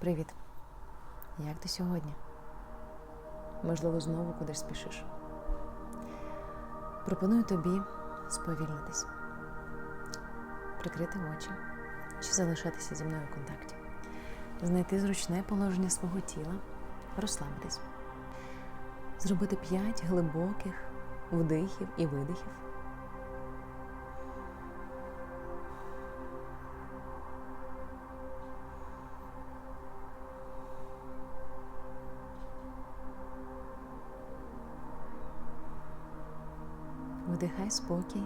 Привіт. Як ти сьогодні? Можливо, знову кудись спішиш. Пропоную тобі сповільнитись, прикрити очі чи залишатися зі мною в контакті, знайти зручне положення свого тіла, розслабитись, зробити п'ять глибоких вдихів і видихів. Вдихай спокій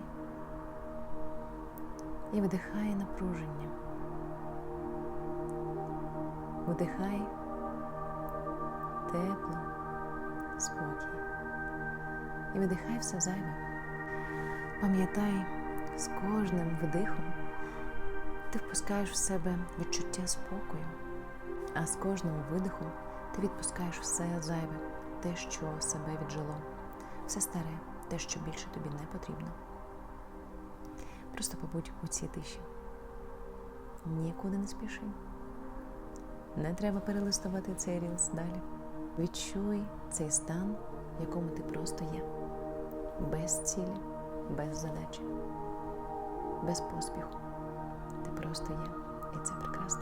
і вдихай напруження. Вдихай тепло, спокій. І видихай все зайве. Пам'ятай, з кожним вдихом ти впускаєш в себе відчуття спокою, а з кожним видихом ти відпускаєш все зайве, те, що себе віджило, все старе, те, що більше тобі не потрібно. Просто побудь у цій тиші. Нікуди не спіши. Не треба перелистувати цей рілс далі. Відчуй цей стан, в якому ти просто є. Без цілі, без задачі, без поспіху. Ти просто є. І це прекрасно.